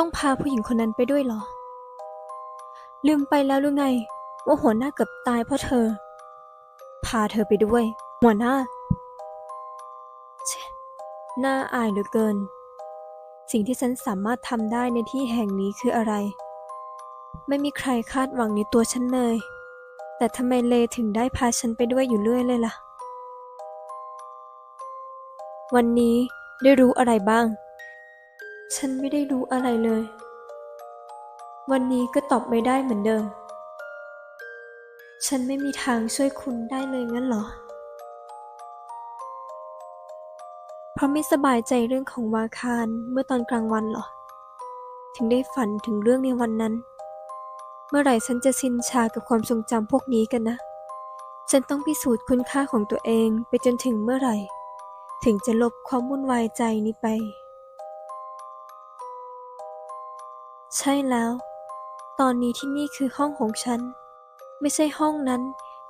ต้องพาผู้หญิงคนนั้นไปด้วยเหรอ ลืมไปแล้วหรือไง ว่าหัวหน้าเกือบตายเพราะเธอ พาเธอไปด้วย หัวหน้าเชะน่าอายเหลือเกิน สิ่งที่ฉันสามารถทำได้ในที่แห่งนี้คืออะไร ไม่มีใครคาดหวังในตัวฉันเลย แต่ทำไมเลถึงได้พาฉันไปด้วยอยู่เรื่อยเลยล่ะ วันนี้ได้รู้อะไรบ้าง ฉันไม่ได้รู้อะไรเลย วันนี้ก็ตอบไม่ได้เหมือนเดิม ฉันไม่มีทางช่วยคุณได้เลยงั้นเหรอ เพราะไม่สบายใจเรื่องของวาคารเมื่อตอนกลางวันเหรอ ถึงได้ฝันถึงเรื่องในวันนั้น เมื่อไหร่ฉันจะชินชากับความทรงจำพวกนี้กันนะ ฉันต้องพิสูจน์คุณค่าของตัวเองไปจนถึงเมื่อไหร่ ถึงจะลบความวุ่นวายใจนี้ไป ใช่แล้ว ตอนนี้ที่นี่คือห้องของฉัน ไม่ใช่ห้องนั้น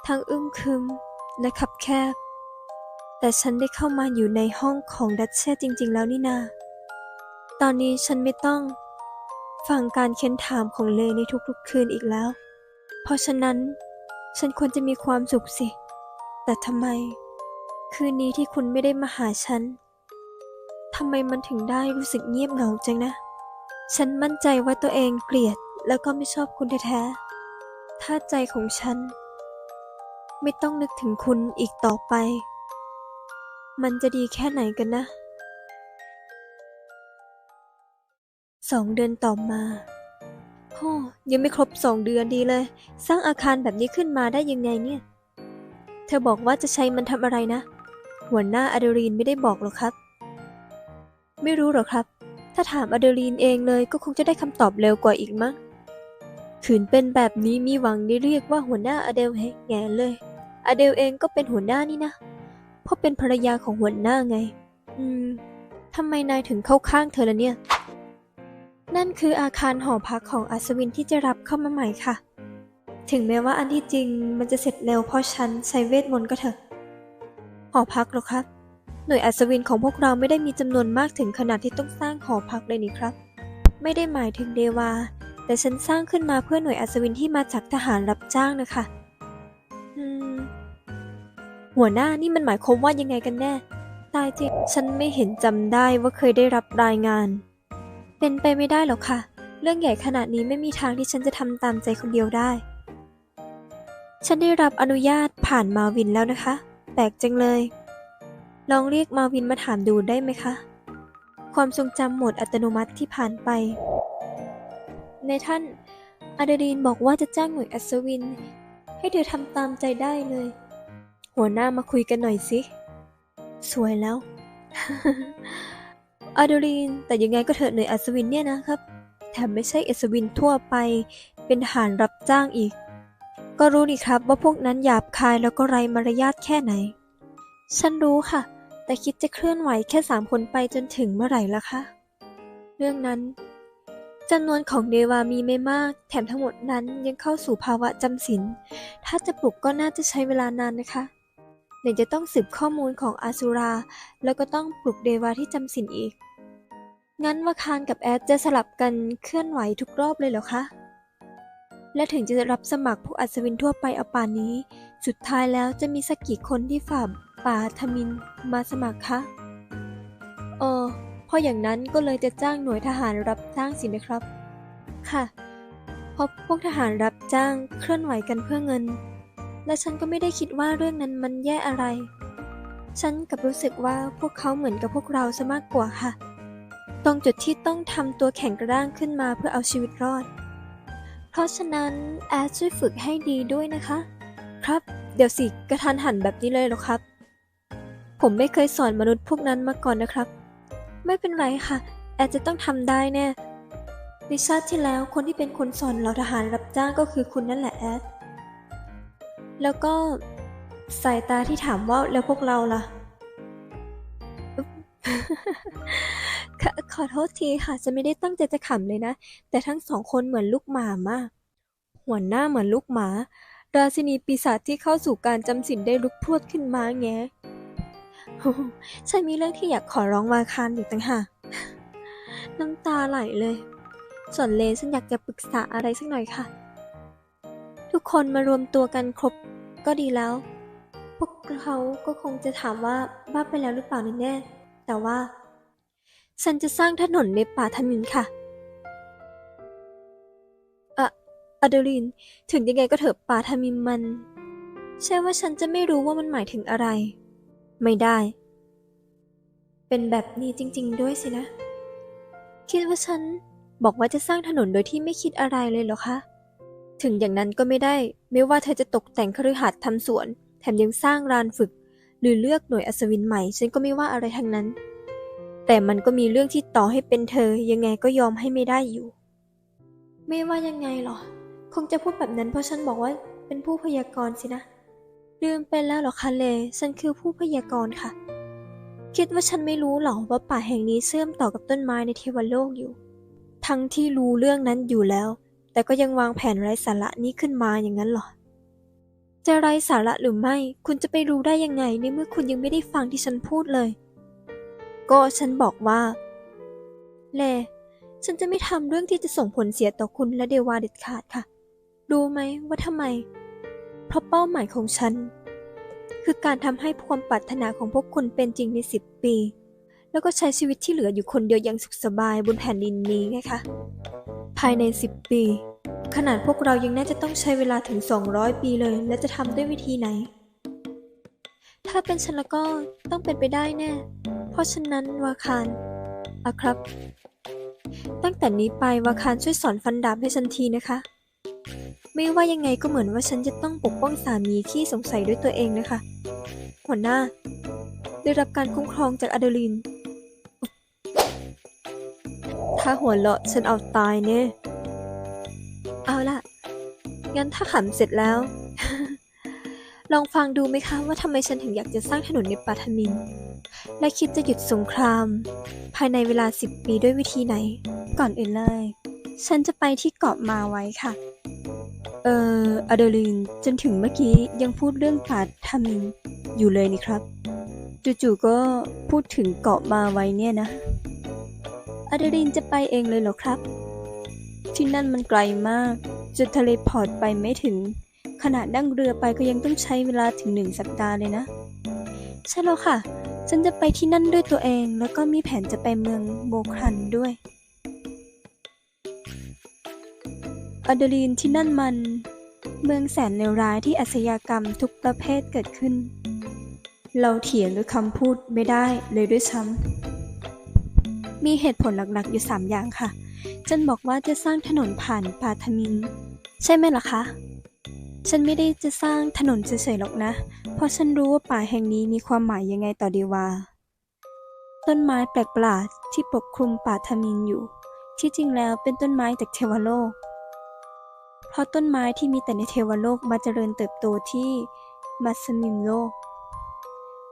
ทั้งอึ้งครึมและคับแคบ แต่ฉันได้เข้ามาอยู่ในห้องของดัชเช่จริง ๆ แล้วนี่นา ตอนนี้ฉันไม่ต้อง ฟังการเค้นถามของเลในทุกๆคืนอีกแล้ว เพราะฉะนั้น ฉันควรจะมีความสุขสิ แต่ทำไม คืนนี้ที่คุณไม่ได้มาหาฉันทำไมมันถึงได้รู้สึกเงียบเหงาจังนะ ฉันมั่นใจว่าตัวเองเกลียดแล้วก็ไม่ชอบคุณแท้ๆ ถ้าใจของฉัน ไม่ต้องนึกถึงคุณอีกต่อไป มันจะดีแค่ไหนกันนะ สองเดือนต่อมาโอ้ยังไม่ครบสองเดือนดีเลย สร้างอาคารแบบนี้ขึ้นมาได้ยังไงเนี่ย เธอบอกว่าจะใช้มันทำอะไรนะ หัวหน้าอดรีนไม่ได้บอกหรอกครับ ไม่รู้หรอกครับ ถ้าถามอเดรีนเองเลยก็คงจะได้คำตอบเร็วกว่าอีกมั้งขืนเป็นแบบนี้มีหวังได้เรียกว่าหัวหน้าอเดลแฮแง่เลย อเดลเองก็เป็นหัวหน้านี่นะ เพราะเป็นภรรยาของหัวหน้าไง อืมทำไมนายถึงเข้าข้างเธอละเนี่ย นั่นคืออาคารหอพักของอัศวินที่จะรับเข้ามาใหม่ค่ะ ถึงแม้ว่าอันที่จริงมันจะเสร็จเร็วเพราะฉันใช้เวทมนต์ก็เถอะ หอพักหรอครับ หน่วยอัศวินของพวกเราไม่ได้มีจำนวนมากถึงขนาดที่ต้องสร้างหอพักเลยนี่ครับ ไม่ได้หมายถึงเดวา แต่ฉันสร้างขึ้นมาเพื่อหน่วยอัศวินที่มาจากทหารรับจ้างนะคะหัวหน้านี่มันหมายความว่ายังไงกันแน่ ตายจริง ฉันไม่เห็นจำได้ว่าเคยได้รับรายงาน เป็นไปไม่ได้หรอกค่ะ เรื่องใหญ่ขนาดนี้ไม่มีทางที่ฉันจะทำตามใจคนเดียวได้ ฉันได้รับอนุญาตผ่านมาวินแล้วนะคะ แปลกจังเลย ลองเรียกมาวินมาถามดูได้ไหมคะ ความทรงจำโหมดอัตโนมัติที่ผ่านไป ในท่านอาเดรีนบอกว่าจะจ้างหน่วยอัศวิน ให้เธอทำตามใจได้เลย หัวหน้ามาคุยกันหน่อยสิ สวยแล้ว อาเดรีนแต่ยังไงก็เถอะหน่วยอัศวินเนี่ยนะครับ แถมไม่ใช่อัศวินทั่วไป เป็นทหารรับจ้างอีก ก็รู้นี่ครับว่าพวกนั้นหยาบคายแล้วก็ไรมารยาทแค่ไหน ฉันรู้ค่ะ แต่คิดจะเคลื่อนไหวแค่สามคนไปจนถึงเมื่อไหร่ล่ะคะ เรื่องนั้นจำนวนของเดวามีไม่มาก แถมทั้งหมดนั้นยังเข้าสู่ภาวะจำศีลถ้าจะปลุกก็น่าจะใช้เวลานานนะคะไหนจะต้องสืบข้อมูลของอาสุรา แล้วก็ต้องปลุกเดวาที่จำศีลอีก งั้นวาคารกับแอดจะสลับกันเคลื่อนไหวทุกรอบเลยเหรอคะ และถึงจะรับสมัครผู้อัศวินทั่วไปเอาป่านนี้ สุดท้ายแล้วจะมีสักกี่คนที่ฝ่าป่าทมินมาสมัครคะเออเพราะอย่างนั้นก็เลยจะจ้างหน่วยทหารรับจ้างสินะครับ ค่ะ เพราะพวกทหารรับจ้างเคลื่อนไหวกันเพื่อเงิน และฉันก็ไม่ได้คิดว่าเรื่องนั้นมันแย่อะไร ฉันกับรู้สึกว่าพวกเขาเหมือนกับพวกเราซะมากกว่าค่ะ ตรงจุดที่ต้องทำตัวแข็งกระด้างขึ้นมาเพื่อเอาชีวิตรอด ราะฉะนั้นแอดช่วยฝึกให้ดีด้วยนะคะ ครับ เดี๋ยวสิกระทันหันแบบนี้เลยหรอครับ ผมไม่เคยสอนมนุษย์พวกนั้นมาก่อนนะครับ ไม่เป็นไรค่ะ แอดจะต้องทำได้แน่ในชาติที่แล้วคนที่เป็นคนสอนเราทหารรับจ้างก็คือคุณนั่นแหละแอดแล้วก็สายตาที่ถามว่าแล้วพวกเราล่ะ ขอขอโทษทีค่ะจะไม่ได้ตั้งใจจะขำเลยนะ แต่ทั้งสองคนเหมือนลูกหมามาก หัวหน้าเหมือนลูกหมา ราชินีปีศาจที่เข้าสู่การจำศีลได้ลุกพรวดขึ้นมาแงฉันมีเรื่องที่อยากขอร้องวาคารอยู่ตั้งหากน้ำตาไหลเลย ส่วนเลฉันอยากจะปรึกษาอะไรสักหน่อยค่ะ ทุกคนมารวมตัวกันครบก็ดีแล้ว พวกเขาก็คงจะถามว่าบ้าไปแล้วหรือเปล่าแน่ๆ แต่ว่า ฉันจะสร้างถนนในป่าทมินค่ะอะอเดลิน ถึงยังไงก็เถอะป่าทมินมัน ใช่ว่าฉันจะไม่รู้ว่ามันหมายถึงอะไร ไม่ได้ เป็นแบบนี้จริง ๆ ด้วยสินะ คิดว่าฉันบอกว่าจะสร้างถนนโดยที่ไม่คิดอะไรเลยเหรอคะ ถึงอย่างนั้นก็ไม่ได้ ไม่ว่าเธอจะตกแต่งคฤหาสน์ทำสวน แถมยังสร้างลานฝึก หรือเลือกหน่วยอัศวินใหม่ ฉันก็ไม่ว่าอะไรทั้งนั้น แต่มันก็มีเรื่องที่ต่อให้เป็นเธอ ยังไงก็ยอมให้ไม่ได้อยู่ ไม่ว่ายังไงหรอ คงจะพูดแบบนั้นเพราะฉันบอกว่าเป็นผู้พยากรณ์สินะ ลืมไปแล้วหรอคะเล ฉันคือผู้พยากรณ์ค่ะ คิดว่าฉันไม่รู้หรอว่าป่าแห่งนี้เชื่อมต่อกับต้นไม้ในเทวโลกอยู่ ทั้งที่รู้เรื่องนั้นอยู่แล้ว แต่ก็ยังวางแผนไร้สาระนี้ขึ้นมาอย่างนั้นหรอ จะไร้สาระหรือไม่ คุณจะไปรู้ได้ยังไงในเมื่อคุณยังไม่ได้ฟังที่ฉันพูดเลย ก็ฉันบอกว่าเลฉันจะไม่ทำเรื่องที่จะส่งผลเสียต่อคุณและเดวาเด็ดขาดค่ะ รู้ไหมว่าทำไม เพราะเป้าหมายของฉัน คือการทำให้ความปรารถนาของพวกคุณเป็นจริงในสิบปี แล้วก็ใช้ชีวิตที่เหลืออยู่คนเดียวอยังสุขสบายบนแผ่นดินนี้ไงคะ ภายในสิบปี ขนาดพวกเรายังน่าจะต้องใช้เวลาถึง 200 ปีเลย และจะทำด้วยวิธีไหน ถ้าเป็นฉันล้วก็ต้องเป็นไปได้แน่ เพราะฉะนั้นวาคารอะครับ ตั้งแต่นี้ไปวาคารช่วยสอนฟันดาบให้ฉันทีนะคะ ไม่ว่ายังไงก็เหมือนว่าฉันจะต้องปกป้องสามีที่สงสัยด้วยตัวเองนะคะ หัวหน้า ได้รับการคุ้มครองจากอเดลิน ถ้าหัวเราะฉันเอาตายเนี่ย เอาล่ะ งั้นถ้าขำเสร็จแล้ว ลองฟังดูไหมคะว่าทำไมฉันถึงอยากจะสร้างถนนในปาทมิน และคิดจะหยุดสงคราม ภายในเวลาสิบปีด้วยวิธีไหน ก่อนอื่นเลย ฉันจะไปที่เกาะมาไว้ค่ะ เอ่ออเดลินจนถึงเมื่อกี้ยังพูดเรื่องปาทมินอยู่เลยนี่ครับจู่ๆก็พูดถึงเกาะมาไว้เนี่ยนะ อเดลินจะไปเองเลยเหรอครับ ที่นั่นมันไกลมากจนทะเลพอร์ตไปไม่ถึง ขนาดนั่งเรือไปก็ยังต้องใช้เวลาถึงหนึ่งสัปดาห์เลยนะ ใช่แล้วค่ะ ฉันจะไปที่นั่นด้วยตัวเอง แล้วก็มีแผนจะไปเมืองโบครันด้วยอเดลีนที่นั่นมัน เมืองแสนเลวร้ายที่อาชญากรรมทุกประเภทเกิดขึ้น เราเถียงด้วยคำพูดไม่ได้เลยด้วยซ้ำมีเหตุผลหลักๆอยู่ 3 อย่างค่ะ ฉันบอกว่าจะสร้างถนนผ่านป่าทมิน ใช่ไหมล่ะคะ ฉันไม่ได้จะสร้างถนนเฉยๆหรอกนะ เพราะฉันรู้ว่าป่าแห่งนี้มีความหมายยังไงต่อเดวา ต้นไม้แปลกประหลาดที่ปกคลุมป่าทมินอยู่ ที่จริงแล้วเป็นต้นไม้จากเทวโลก เพราะต้นไม้ที่มีแต่ในเทวโลกมาเจริญเติบโตที่มัสมิมโลก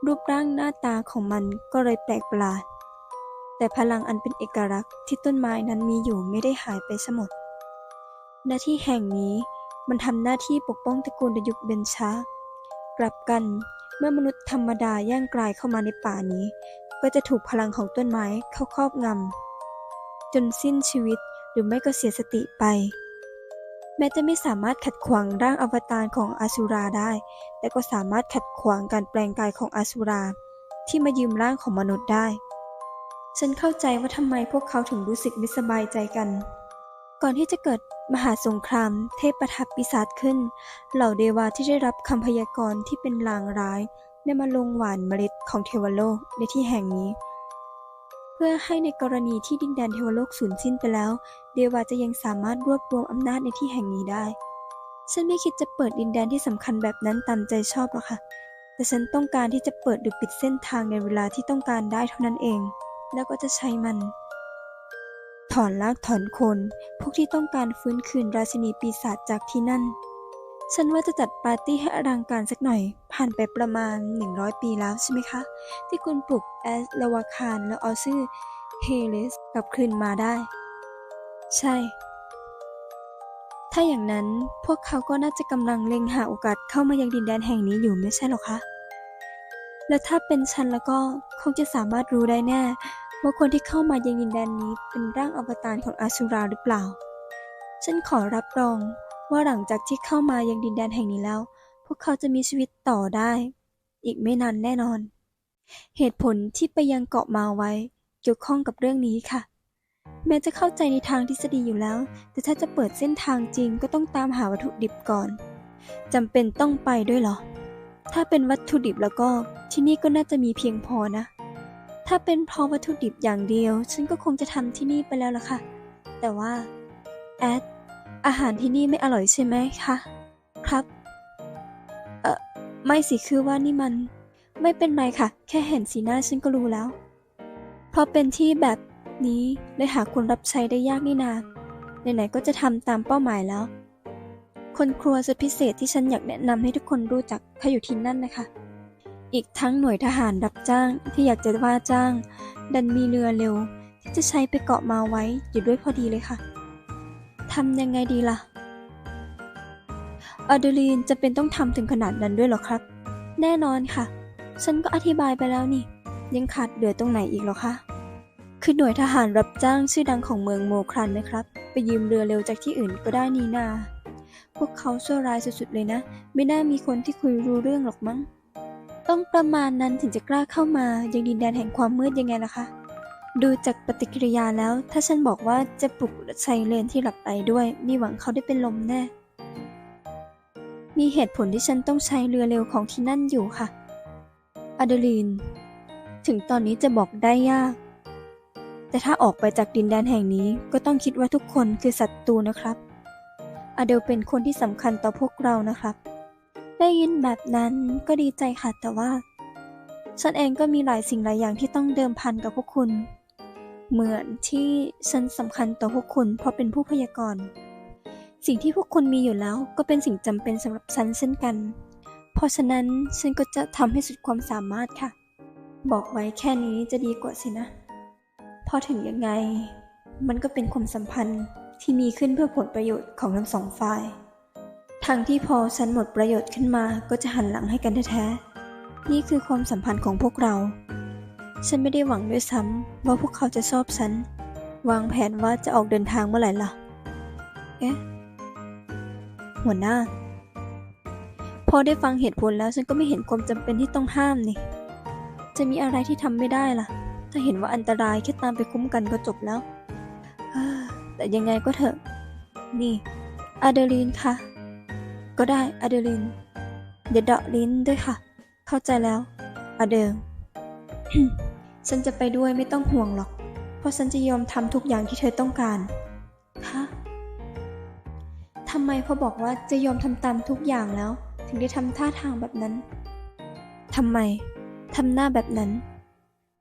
รูปร่างหน้าตาของมันก็เลยแปลกประหลาด แต่พลังอันเป็นเอกลักษณ์ที่ต้นไม้นั้นมีอยู่ไม่ได้หายไปซะหมด หน้าที่แห่งนี้มันทำหน้าที่ปกป้องตระกูลในยุคเบญชากลับกันเมื่อมนุษย์ธรรมดาย่างกลายเข้ามาในป่านี้ ก็จะถูกพลังของต้นไม้เข้าครอบงำจนสิ้นชีวิตหรือไม่ก็เสียสติไป แม้จะไม่สามารถขัดขวางร่างอวตารของอาสุราได้ แต่ก็สามารถขัดขวางการแปลงกายของอาสุรา ที่มายืมร่างของมนุษย์ได้ ฉันเข้าใจว่าทำไมพวกเขาถึงรู้สึกไม่สบายใจกัน ก่อนที่จะเกิดมหาสงคราม เทพประทับปีศาจขึ้น เหล่าเดวาที่ได้รับคำพยากรณ์ที่เป็นลางร้ายได้มาลงหวานเมล็ดของเทวโลกในที่แห่งนี้ เพื่อให้ในกรณีที่ดินแดนเทวโลกสูญสิ้นไปแล้ว เดวาจะยังสามารถรวบรวมอำนาจในที่แห่งนี้ได้ ฉันไม่คิดจะเปิดดินแดนที่สำคัญแบบนั้นตามใจชอบหรอกค่ะ แต่ฉันต้องการที่จะเปิดหรือปิดเส้นทางในเวลาที่ต้องการได้เท่านั้นเอง แล้วก็จะใช้มัน ถอนรากถอนคน พวกที่ต้องการฟื้นคืนราชินีปีศาจจากที่นั่น ฉันว่าจะจัดปาร์ตี้ให้อลังการสักหน่อย ผ่านไปประมาณ 100 ปีแล้วใช่ไหมคะ ที่คุณปลุกแอสลาวาคารแล้วเอาชื่อเฮเลสกลับคืนมาได้ ใช่ ถ้าอย่างนั้นพวกเขาก็น่าจะกำลังเล็งหาโอกาสเข้ามายังดินแดนแห่งนี้อยู่ไม่ใช่หรอคะ และถ้าเป็นฉันแล้วก็คงจะสามารถรู้ได้แน่ ว่าคนที่เข้ามายังดินแดนนี้เป็นร่างอวตารของอาสุราหรือเปล่า ฉันขอรับรองว่าหลังจากที่เข้ามายังดินแดนแห่งนี้แล้ว พวกเขาจะมีชีวิตต่อได้ อีกไม่นานแน่นอน เหตุผลที่ไปยังเกาะมาไว้ เกี่ยวข้องกับเรื่องนี้ค่ะ แม้จะเข้าใจในทางทฤษฎีอยู่แล้ว แต่ถ้าจะเปิดเส้นทางจริงก็ต้องตามหาวัตถุดิบก่อนจำเป็นต้องไปด้วยเหรอ ถ้าเป็นวัตถุดิบแล้วก็ที่นี่ก็น่าจะมีเพียงพอนะ ถ้าเป็นเพราะวัตถุดิบอย่างเดียว ฉันก็คงจะทำที่นี่ไปแล้วล่ะค่ะ แต่ว่า แอด อาหารที่นี่ไม่อร่อยใช่ไหมคะ ครับ เออไม่สิคือว่านี่มัน ไม่เป็นไรค่ะ แค่เห็นสีหน้าฉันก็รู้แล้ว เพราะเป็นที่แบบนี้เลยหาคนรับใช้ได้ยากนี่นาไหนๆก็จะทำตามเป้าหมายแล้ว คนครัวสุดพิเศษที่ฉันอยากแนะนำให้ทุกคนรู้จักเขาอยู่ที่นั่นนะคะ อีกทั้งหน่วยทหารรับจ้างที่อยากจะว่าจ้าง ดันมีเรือเร็ว ที่จะใช้ไปเกาะมาไว้อยู่ด้วยพอดีเลยค่ะทำยังไงดีล่ะอเดลีนจะเป็นต้องทำถึงขนาดนั้นด้วยหรอครับ แน่นอนค่ะ ฉันก็อธิบายไปแล้วนี่ ยังขาดเหลือตรงไหนอีกหรอคะคือหน่วยทหารรับจ้างชื่อดังของเมืองโมครันนะครับ ไปยืมเรือเร็วจากที่อื่นก็ได้นี่นา พวกเขาชั่วร้ายสุดๆเลยนะ ไม่น่ามีคนที่คุยรู้เรื่องหรอกมั้ง ต้องประมาณนั้นถึงจะกล้าเข้ามายังดินแดนแห่งความมืดยังไงล่ะคะ ดูจากปฏิกิริยาแล้ว ถ้าฉันบอกว่าจะปลุกไซเรนที่หลับไปด้วย มีหวังเขาได้เป็นลมแน่ มีเหตุผลที่ฉันต้องใช้เรือเร็วของที่นั่นอยู่ค่ะอเดลีน ถึงตอนนี้จะบอกได้ยาก แต่ถ้าออกไปจากดินแดนแห่งนี้ก็ต้องคิดว่าทุกคนคือศัตรูนะครับ อเดลเป็นคนที่สำคัญต่อพวกเรานะครับ ได้ยินแบบนั้นก็ดีใจค่ะแต่ว่า ฉันเองก็มีหลายสิ่งหลายอย่างที่ต้องเดิมพันกับพวกคุณ เหมือนที่ฉันสำคัญต่อพวกคุณเพราะเป็นผู้พยากรณ์ สิ่งที่พวกคุณมีอยู่แล้วก็เป็นสิ่งจำเป็นสำหรับฉันเช่นกัน เพราะฉะนั้นฉันก็จะทำให้สุดความสามารถค่ะ บอกไว้แค่นี้จะดีกว่าสินะ พอถึงยังไง มันก็เป็นความสัมพันธ์ ที่มีขึ้นเพื่อผลประโยชน์ของทั้งสองฝ่ายทางที่พอฉันหมดประโยชน์ขึ้นมาก็จะหันหลังให้กันแท้ๆนี่คือความสัมพันธ์ของพวกเรา ฉันไม่ได้หวังด้วยซ้ำว่าพวกเขาจะชอบฉัน วางแผนว่าจะออกเดินทางเมื่อไหร่ล่ะ เอ๊ะ หัวหน้า พอได้ฟังเหตุผลแล้วฉันก็ไม่เห็นความจำเป็นที่ต้องห้ามนี่ จะมีอะไรที่ทำไม่ได้ล่ะ ถ้าเห็นว่าอันตรายแค่ตามไปคุ้มกันก็จบแล้ว ยังไงก็เถอะ นี่อาเดลีนค่ะ ก็ได้อาเดลีนเดี๋ยวเดาะลิ้นด้วยค่ะ เข้าใจแล้วอาเดลฉันจะไปด้วยไม่ต้องห่วงหรอก เพราะฉันจะยอมทำทุกอย่างที่เธอต้องการคะทำไมพอบอกว่าจะยอมทำตามทุกอย่างแล้ว ถึงได้ทำท่าทางแบบนั้นทำไมทำหน้าแบบนั้น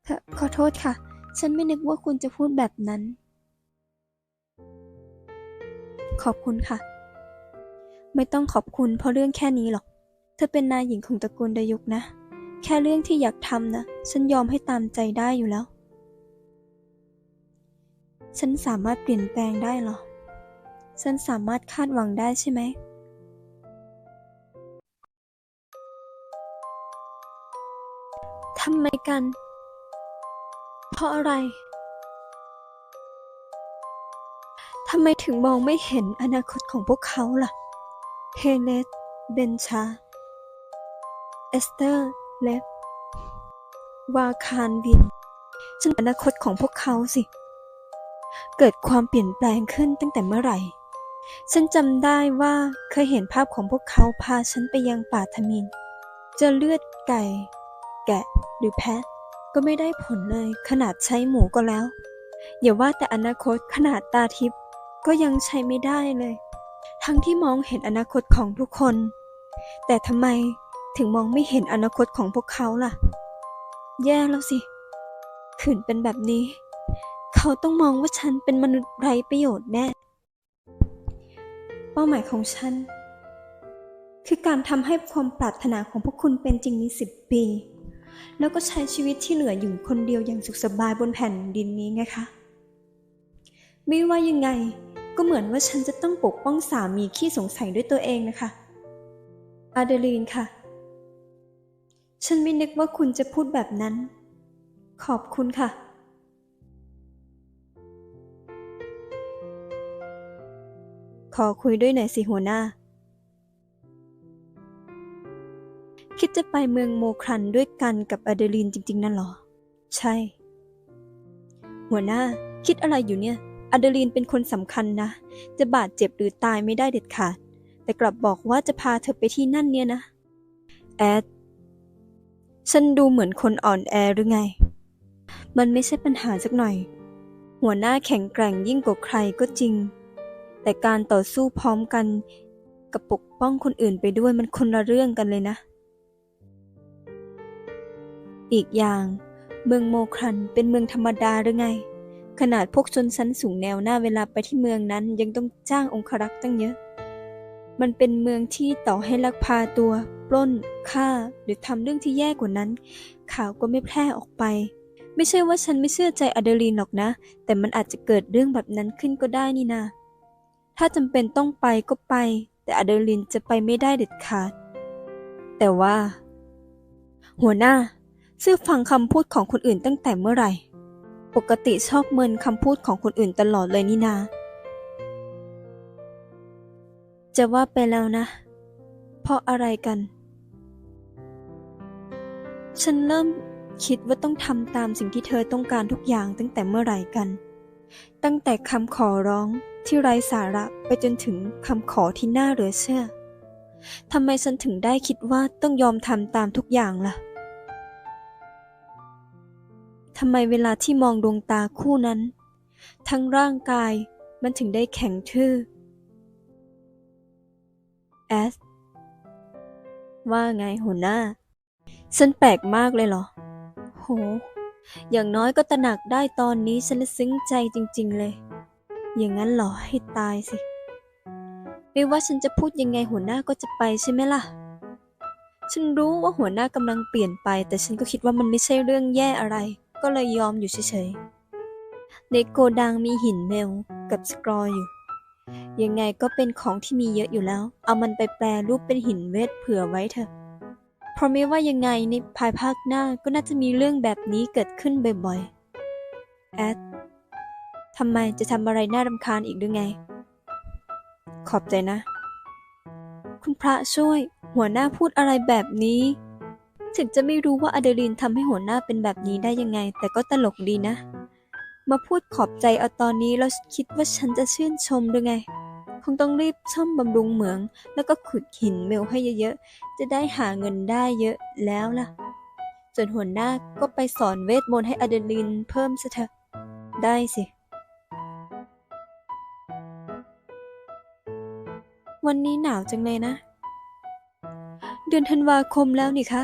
ขขอโทษค่ะ ฉันไม่นึกว่าคุณจะพูดแบบนั้น ขอบคุณค่ะ ไม่ต้องขอบคุณเพราะเรื่องแค่นี้หรอก เธอเป็นนายหญิงของตระกูลดยุกนะ แค่เรื่องที่อยากทำนะ ฉันยอมให้ตามใจได้อยู่แล้ว ฉันสามารถเปลี่ยนแปลงได้หรอ ฉันสามารถคาดหวังได้ใช่ไหมทำไมกัน เพราะอะไร ทำไมถึงมองไม่เห็นอนาคตของพวกเขาล่ะ เฮเลสเบนชา เอสเตอร์ เลฟวาคารวิน ฉันอนาคตของพวกเขาสิ เกิดความเปลี่ยนแปลงขึ้นตั้งแต่เมื่อไหร่ ฉันจำได้ว่าเคยเห็นภาพของพวกเขาพาฉันไปยังป่าทมินจอเลือดไก่ แกะหรือแพะ ก็ไม่ได้ผลเลยขนาดใช้หมูก็แล้ว อย่าว่าแต่อนาคตขนาดตาทิพย์ ก็ยังใช้ไม่ได้เลย ทั้งที่มองเห็นอนาคตของทุกคน แต่ทำไมถึงมองไม่เห็นอนาคตของพวกเขาล่ะ แย่แล้วสิขืนเป็นแบบนี้ เขาต้องมองว่าฉันเป็นมนุษย์ไร้ประโยชน์แน่ เป้าหมายของฉัน คือการทำให้ความปรารถนาของพวกคุณเป็นจริงในสิบปี แล้วก็ใช้ชีวิตที่เหลืออยู่คนเดียวอย่างสุขสบายบนแผ่นดินนี้ไงคะ ไม่ว่ายังไง ก็เหมือนว่าฉันจะต้องปกป้องสามีขี้สงสัยด้วยตัวเองนะคะ อาเดลีนค่ะ ฉันไม่นึกว่าคุณจะพูดแบบนั้น ขอบคุณค่ะ ขอคุยด้วยหน่อยสิหัวหน้า คิดจะไปเมืองโมครันด้วยกันกับอาเดลีนจริง ๆ นั่นหรอ ใช่ หัวหน้าคิดอะไรอยู่เนี่ย อเดลีนเป็นคนสำคัญนะ จะบาดเจ็บหรือตายไม่ได้เด็ดขาด แต่กลับบอกว่าจะพาเธอไปที่นั่นเนี่ยนะ แอด ฉันดูเหมือนคนอ่อนแอหรือไง มันไม่ใช่ปัญหาสักหน่อย หัวหน้าแข็งแกร่งยิ่งกว่าใครก็จริง แต่การต่อสู้พร้อมกัน กับปกป้องคนอื่นไปด้วยมันคนละเรื่องกันเลยนะ อีกอย่าง เมืองโมครันเป็นเมืองธรรมดาหรือไง ขนาดพวกชนชั้นสูงแนวหน้าเวลาไปที่เมืองนั้นยังต้องจ้างองครักษ์ตั้งเยอะ มันเป็นเมืองที่ต่อให้ลักพาตัว ปล้น ฆ่า หรือทำเรื่องที่แย่กว่านั้น ข่าวก็ไม่แพร่ออกไป ไม่ใช่ว่าฉันไม่เชื่อใจอเดลีนหรอกนะ แต่มันอาจจะเกิดเรื่องแบบนั้นขึ้นก็ได้นี่นาถ้าจำเป็นต้องไปก็ไป แต่อเดลินจะไปไม่ได้เด็ดขาด แต่ว่า หัวหน้าเชื่อฟังคำพูดของคนอื่นตั้งแต่เมื่อไหร่ ปกติชอบเมินคำพูดของคนอื่นตลอดเลยนี่นา จะว่าไปแล้วนะ เพราะอะไรกัน ฉันเริ่มคิดว่าต้องทำตามสิ่งที่เธอต้องการทุกอย่างตั้งแต่เมื่อไหร่กัน ตั้งแต่คำขอร้องที่ไร้สาระไปจนถึงคำขอที่น่าเหลือเชื่อทำไมฉันถึงได้คิดว่าต้องยอมทำตามทุกอย่างล่ะ ทำไมเวลาที่มองดวงตาคู่นั้น ทั้งร่างกายมันถึงได้แข็งทื่อแอสว่าไงหัวหน้า ฉันแปลกมากเลยเหรอ โห อย่างน้อยก็ตระหนักได้ตอนนี้ฉันละซึ้งใจจริง ๆ เลย อย่างนั้นเหรอให้ตายสิ ไม่ว่าฉันจะพูดยังไงหัวหน้าก็จะไปใช่ไหมล่ะ ฉันรู้ว่าหัวหน้ากำลังเปลี่ยนไป แต่ฉันก็คิดว่ามันไม่ใช่เรื่องแย่อะไร ก็เลยยอมอยู่เฉยๆ ในโกดังมีหินเมลกับสกรออยู่ ยังไงก็เป็นของที่มีเยอะอยู่แล้ว เอามันไปแปลรูปเป็นหินเวทเผื่อไว้เถอะ เพราะไม่ว่ายังไงในภายภาคหน้าก็น่าจะมีเรื่องแบบนี้เกิดขึ้นบ่อยๆ แอดทำไมจะทำอะไรน่ารำคาญอีกหรือไง ขอบใจนะ คุณพระช่วย หัวหน้าพูดอะไรแบบนี้ ถึงจะไม่รู้ว่าอเดลินทำให้หัวหน้าเป็นแบบนี้ได้ยังไง แต่ก็ตลกดีนะ มาพูดขอบใจเอาตอนนี้แล้วคิดว่าฉันจะชื่นชมหรือไง คงต้องรีบซ่อมบำรุงเหมือง แล้วก็ขุดหินเมลให้เยอะๆ จะได้หาเงินได้เยอะแล้วล่ะส่วนหัวหน้าก็ไปสอนเวทมนต์ให้อเดลินเพิ่มซะเถอะ ได้สิ วันนี้หนาวจังเลยนะ เดือนธันวาคมแล้วนี่คะ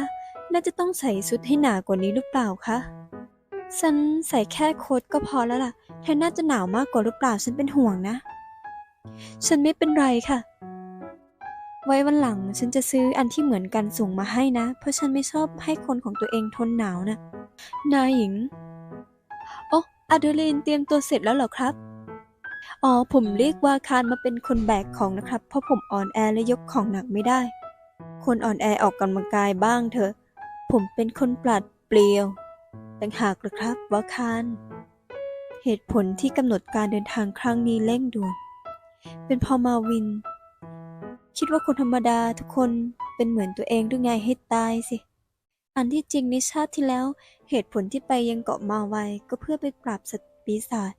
น่าจะต้องใส่ชุดให้หนากว่านี้หรือเปล่าคะ ฉันใส่แค่โค้ทก็พอแล้วล่ะ เธอน่าจะหนาวมากกว่าหรือเปล่าฉันเป็นห่วงนะ ฉันไม่เป็นไรค่ะ ไว้วันหลังฉันจะซื้ออันที่เหมือนกันส่งมาให้นะ เพราะฉันไม่ชอบให้คนของตัวเองทนหนาวนะ นายหญิง โอ้อเดลีนเตรียมตัวเสร็จแล้วเหรอครับอ๋อผมเรียกว่าคานมาเป็นคนแบกของนะครับ เพราะผมอ่อนแอและยกของหนักไม่ได้ คนอ่อนแอออกกำลังกายบ้างเถอะ ผมเป็นคนปลัดเปลี่ยวต่างหากหรือครับว่าคานเหตุผลที่กำหนดการเดินทางครั้งนี้เร่งด่วน เป็นพอมาวิน คิดว่าคนธรรมดาทุกคนเป็นเหมือนตัวเองหรือไงให้ตายสิ อันที่จริงในชาติที่แล้ว เหตุผลที่ไปยังเกาะมาไวก็เพื่อไปปราบสัตว์ปีศาจ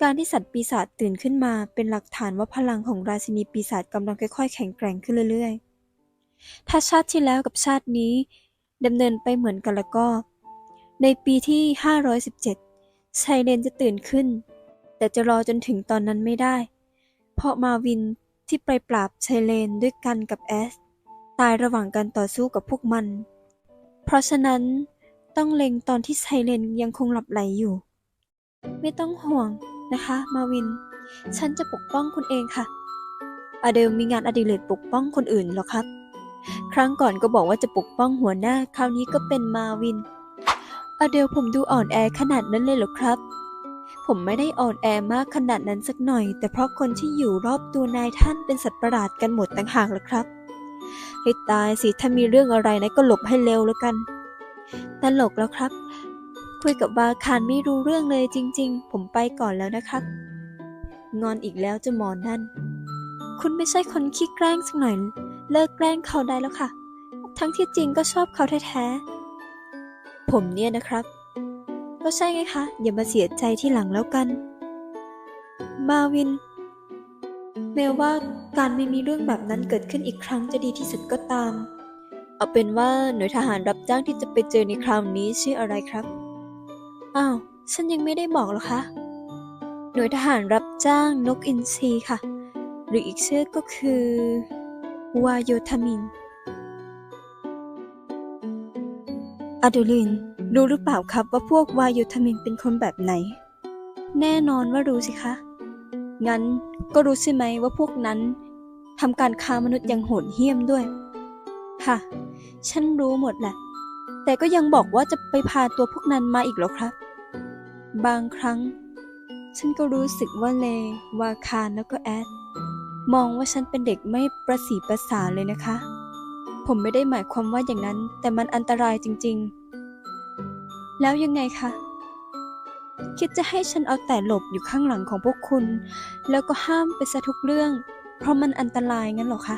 การที่สัตว์ปีศาจตื่นขึ้นมาเป็นหลักฐานว่าพลังของราชินีปีศาจกำลังค่อยๆ แข็งแกร่งขึ้นเรื่อยๆ ถ้าชาติที่แล้วกับชาตินี้ ดำเนินไปเหมือนกันแล้วก็ ในปีที่ 517ชัยเลนจะตื่นขึ้น แต่จะรอจนถึงตอนนั้นไม่ได้ เพราะมาวินที่ไปปราบชัยเลนด้วยกันกับแอส ตายระหว่างการต่อสู้กับพวกมัน เพราะฉะนั้นต้องเล็งตอนที่ชัยเลนยังคงหลับไหลอยู่ ไม่ต้องห่วงนะคะ มาวิน ฉันจะปกป้องคุณเองค่ะอเดลมีงานอดิเรกปกป้องคนอื่นหรอครับ ครั้งก่อนก็บอกว่าจะปกป้องหัวหน้า คราวนี้ก็เป็นมาวิน อเดลผมดูอ่อนแอขนาดนั้นเลยเหรอครับ ผมไม่ได้อ่อนแอมากขนาดนั้นสักหน่อย แต่เพราะคนที่อยู่รอบตัวนายท่านเป็นสัตว์ประหลาดกันหมดต่างหากเหรอครับให้ตายสิถ้ามีเรื่องอะไรนะก็หลบให้เร็วแล้วกันตลกแล้วครับ คุยกับบาคารไม่รู้เรื่องเลยจริง ๆ ผมไปก่อนแล้วนะครับ งอนอีกแล้วจะหมอนนั่น คุณไม่ใช่คนขี้แกล้งสักหน่อย เลิกแกล้งเขาได้แล้วค่ะ ทั้งที่จริงก็ชอบเขาแท้ๆ ผมเนี่ยนะครับ ก็ใช่ไงคะ อย่ามาเสียใจที่หลังแล้วกัน มาวิน แม้ว่าการไม่มีเรื่องแบบนั้นเกิดขึ้นอีกครั้งจะดีที่สุดก็ตาม เอาเป็นว่าหน่วยทหารรับจ้างที่จะไปเจอในคราวนี้ชื่ออะไรครับ อ้าว ฉันยังไม่ได้บอกหรอคะ หน่วยทหารรับจ้างนกอินทรีค่ะ หรืออีกชื่อก็คือ วายโยธามิน อดูลิน รู้หรือเปล่าครับว่าพวกวายโยธามินเป็นคนแบบไหน แน่นอนว่ารู้สิคะ งั้นก็รู้ใช่ไหมว่าพวกนั้นทำการค้ามนุษย์อย่างโหดเหี้ยมด้วย ค่ะ ฉันรู้หมดแหละ แต่ก็ยังบอกว่าจะไปพาตัวพวกนั้นมาอีกหรอครับ บางครั้ง ฉันก็รู้สึกว่าเลวาคารแล้วก็แอด มองว่าฉันเป็นเด็กไม่ประสีประสาเลยนะคะ ผมไม่ได้หมายความว่าอย่างนั้น แต่มันอันตรายจริง ๆ แล้วยังไงคะ คิดจะให้ฉันเอาแต่หลบอยู่ข้างหลังของพวกคุณ แล้วก็ห้ามไปซะทุกเรื่อง เพราะมันอันตรายงั้นหรอคะ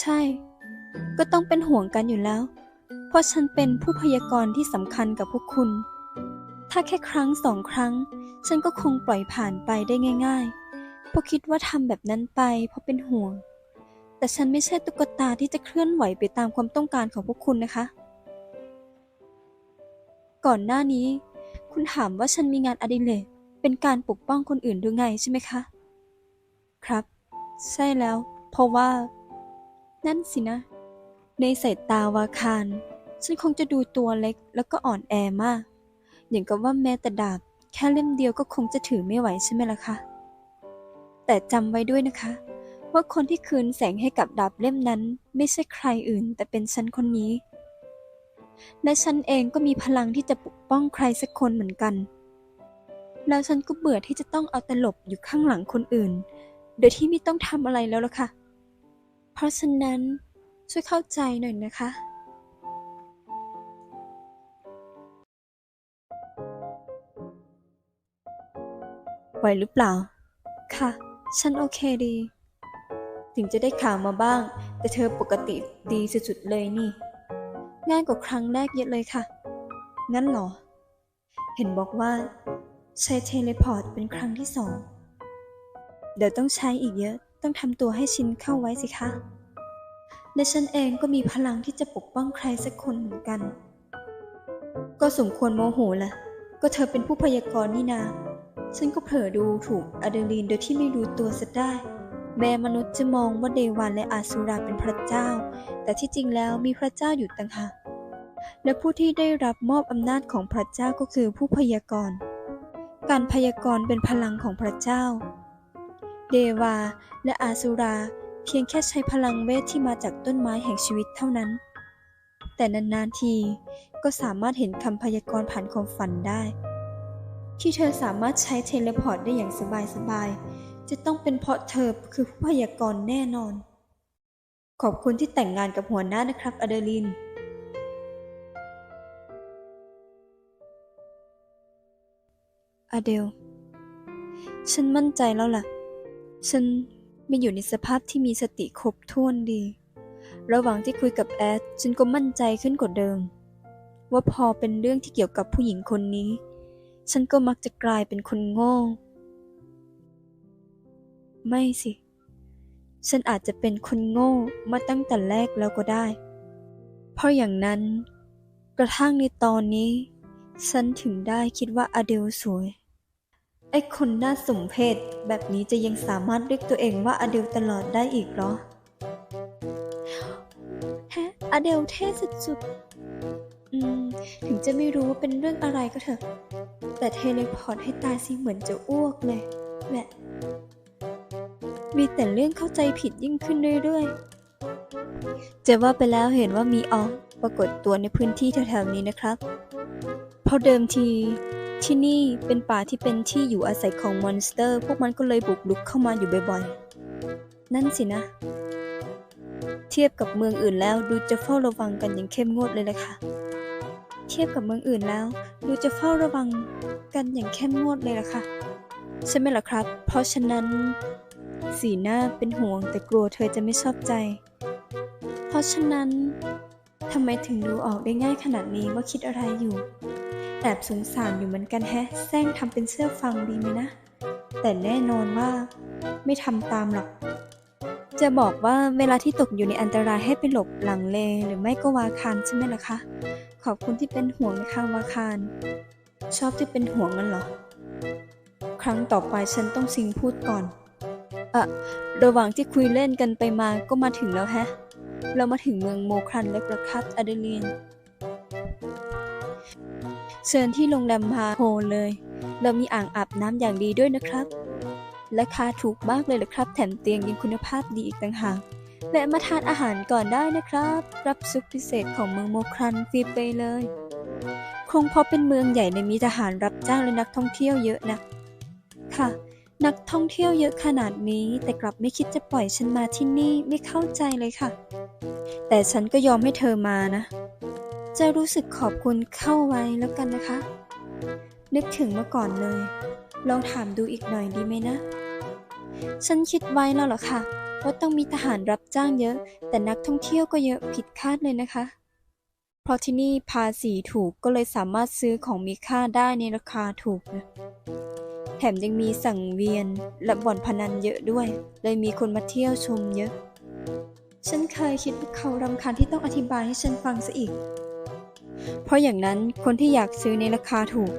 ใช่ ก็ต้องเป็นห่วงกันอยู่แล้ว เพราะฉันเป็นผู้พยากรณ์ที่สำคัญกับพวกคุณ ถ้าแค่ครั้งสองครั้ง ฉันก็คงปล่อยผ่านไปได้ง่าย ๆ เพราะคิดว่าทำแบบนั้นไปเพราะเป็นห่วง แต่ฉันไม่ใช่ตุ๊กตาที่จะเคลื่อนไหวไปตามความต้องการของพวกคุณนะคะ ก่อนหน้านี้ คุณถามว่าฉันมีงานอดิเรกเป็นการปกป้องคนอื่นหรือไงใช่ไหมคะ ครับ ใช่แล้ว เพราะว่า นั่นสินะ ในสายตาวาคารฉันคงจะดูตัวเล็กแล้วก็อ่อนแอมาก อย่างกับว่าแม้แต่ดาบ แค่เล่มเดียวก็คงจะถือไม่ไหวใช่ไหมล่ะคะ แต่จำไว้ด้วยนะคะ ว่าคนที่คืนแสงให้กับดาบเล่มนั้น ไม่ใช่ใครอื่น แต่เป็นฉันคนนี้ และฉันเองก็มีพลังที่จะปกป้องใครสักคนเหมือนกัน แล้วฉันก็เบื่อที่จะต้องเอาตลบอยู่ข้างหลังคนอื่น โดยที่ไม่ต้องทำอะไรแล้วล่ะค่ะ เพราะฉะนั้นช่วยเข้าใจหน่อยนะคะ วหรือเปล่า ค่ะ ฉันโอเคดี ถึงจะได้ข่าวมาบ้าง แต่เธอปกติดีสุดๆเลยนี่ ง่ายกว่าครั้งแรกเยอะเลยค่ะ งั้นเหรอ เห็นบอกว่า ใช้เทเลพอร์ตเป็นครั้งที่สอง เดี๋ยวต้องใช้อีกเยอะ ต้องทำตัวให้ชินเข้าไว้สิคะ และฉันเองก็มีพลังที่จะปกป้องใครสักคนเหมือนกัน ก็สมควรโมโหแหละก็เธอเป็นผู้พยากรณ์นี่นา ฉันก็เผลอดูถูกอเดลีนโดยที่ไม่รู้ตัวซะได้ แม้มนุษย์จะมองว่าเดวันและอาซูราเป็นพระเจ้า แต่ที่จริงแล้วมีพระเจ้าอยู่ต่างหากและผู้ที่ได้รับมอบอำนาจของพระเจ้าก็คือผู้พยากรณ์ การพยากรณ์เป็นพลังของพระเจ้า เดวาและอาซูราเพียงแค่ใช้พลังเวทที่มาจากต้นไม้แห่งชีวิตเท่านั้น แต่นานๆทีก็สามารถเห็นคำพยากรณ์ผ่านความฝันได้ ที่เธอสามารถใช้เทเลพอร์ตได้อย่างสบายๆ จะต้องเป็นเพราะเธอคือผู้พยากรณ์แน่นอน ขอบคุณที่แต่งงานกับหัวหน้านะครับอเดลินอเดล ฉันมั่นใจแล้วล่ะ ฉันไม่อยู่ในสภาพที่มีสติครบถ้วนดี ระหว่างที่คุยกับแอด ฉันก็มั่นใจขึ้นกว่าเดิม ว่าพอเป็นเรื่องที่เกี่ยวกับผู้หญิงคนนี้ ฉันก็มักจะกลายเป็นคนโง่ ไม่สิ ฉันอาจจะเป็นคนโง่มาตั้งแต่แรกแล้วก็ได้ เพราะอย่างนั้น กระทั่งในตอนนี้ ฉันถึงได้คิดว่าอเดลสวย ไอ้คนน่าสมเพชแบบนี้จะยังสามารถเรียกตัวเองว่าอเดลตลอดได้อีกเหรอฮะอเดลเท่สุดๆ อืม ถึงจะไม่รู้ว่าเป็นเรื่องอะไรก็เถอะ แต่เทเลพอร์ตให้ตายสิเหมือนจะอ้วกเลยแหละมีแต่เรื่องเข้าใจผิดยิ่งขึ้นเรื่อยๆ จะว่าไปแล้วเห็นว่ามีออกปรากฏตัวในพื้นที่แถวๆนี้นะครับ เพราะเดิมทีที่นี่เป็นป่าที่เป็นที่อยู่อาศัยของมอนสเตอร์ พวกมันก็เลยบุกรุกเข้ามาอยู่บ่อยๆ นั่นสินะ เทียบกับเมืองอื่นแล้วดูจะเฝ้าระวังกันอย่างเข้มงวดเลยแหละค่ะ เทียบกับเมืองอื่นแล้ว ดูจะเฝ้าระวังกันอย่างเข้มงวดเลยล่ะค่ะ ใช่ไหมล่ะครับ เพราะฉะนั้น สีหน้าเป็นห่วงแต่กลัวเธอจะไม่ชอบใจ เพราะฉะนั้นทำไมถึงดูออกได้ง่ายขนาดนี้ว่าคิดอะไรอยู่ แอบสงสารอยู่เหมือนกันแฮะแซงทำเป็นเชื่อฟังดีไหมนะ แต่แน่นอนว่า ไม่ทำตามหรอก จะบอกว่าเวลาที่ตกอยู่ในอันตรายให้ไปหลบหลังเลหรือไม่ก็วาคารใช่ไหมล่ะคะ ขอบคุณที่เป็นห่วงนะคะวาคารชอบที่เป็นห่วงมันเหรอ ครั้งต่อไปฉันต้องซิงพูดก่อนอะระหว่างที่คุยเล่นกันไปมาก็มาถึงแล้วแฮะ เรามาถึงเมืองโมครันแล้วประครับอเดลีนเชิญที่โรงแรมพาโฮเลย เรามีอ่างอาบน้ำอย่างดีด้วยนะครับ ราคาถูกมากเลยละครับ แถมเตียงยังคุณภาพดีอีกต่างหากแวะมาทานอาหารก่อนได้นะครับ รับซุปพิเศษของเมืองโมครันฟรีไปเลย คงเพราะเป็นเมืองใหญ่เลยมีทหารรับจ้างและนักท่องเที่ยวเยอะนะ ค่ะ นักท่องเที่ยวเยอะขนาดนี้ แต่กลับไม่คิดจะปล่อยฉันมาที่นี่ไม่เข้าใจเลยค่ะ แต่ฉันก็ยอมให้เธอมานะ จะรู้สึกขอบคุณเข้าไว้แล้วกันนะคะ นึกถึงเมื่อก่อนเลย ลองถามดูอีกหน่อยดีไหมนะ ฉันคิดไว้แล้วหรอค่ะ ว่าต้องมีทหารรับจ้างเยอะ แต่นักท่องเที่ยวก็เยอะผิดคาดเลยนะคะ เพราะที่นี่ภาษีถูกก็เลยสามารถซื้อของมีค่าได้ในราคาถูกนะแถมยังมีสังเวียนและบ่อนพนันเยอะด้วย เลยมีคนมาเที่ยวชมเยอะ ฉันเคยคิดว่าเขารำคาญที่ต้องอธิบายให้ฉันฟังซะอีก เพราะอย่างนั้นคนที่อยากซื้อในราคาถูก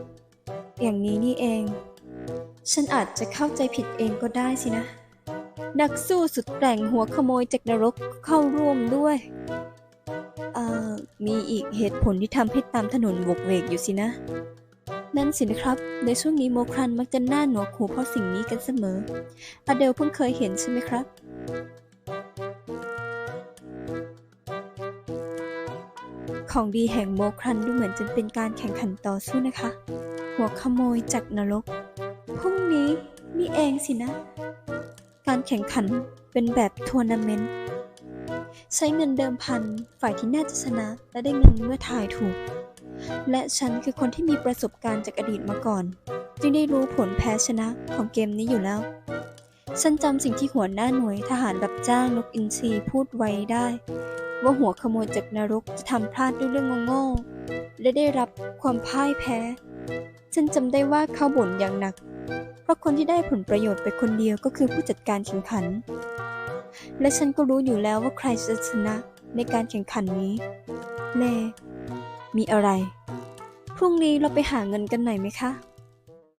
อย่างนี้นี่เอง ฉันอาจจะเข้าใจผิดเองก็ได้สินะ นักสู้สุดแกร่งหัวขโมยจากนรกเข้าร่วมด้วยเอ่อมีอีกเหตุผลที่ทำให้ตามถนนบกเวกอยู่สินะ นั่นสินะครับ ในช่วงนี้โมครันมักจะหน้าหนวกหูเพราะสิ่งนี้กันเสมอ อเดลเพิ่งเคยเห็นใช่ไหมครับของดีแห่งโมครันดูเหมือนจะเป็นการแข่งขันต่อสู้นะคะ หัวขโมยจากนรก พรุ่งนี้นี่เองสินะ การแข่งขันเป็นแบบทัวร์นาเมนต์ใช้เงินเดิมพัน ฝ่ายที่น่าจะชนะและได้เงินเมื่อทายถูก และฉันคือคนที่มีประสบการณ์จากอดีตมาก่อน จึงได้รู้ผลแพ้ชนะของเกมนี้อยู่แล้ว ฉันจำสิ่งที่หัวหน้าหน่วยทหารรับจ้างนกอินทรีพูดไว้ได้ ว่าหัวขโมยจากนรกจะทำพลาดด้วยเรื่องโง่ๆและได้รับความพ่ายแพ้ ฉันจำได้ว่าเขาบ่นอย่างหนัก เพราะคนที่ได้ผลประโยชน์ไปคนเดียวก็คือผู้จัดการแข่งขัน และฉันก็รู้อยู่แล้วว่าใครจะชนะในการแข่งขันนี้ เลมีอะไร พรุ่งนี้เราไปหาเงินกันหน่อยไหมคะ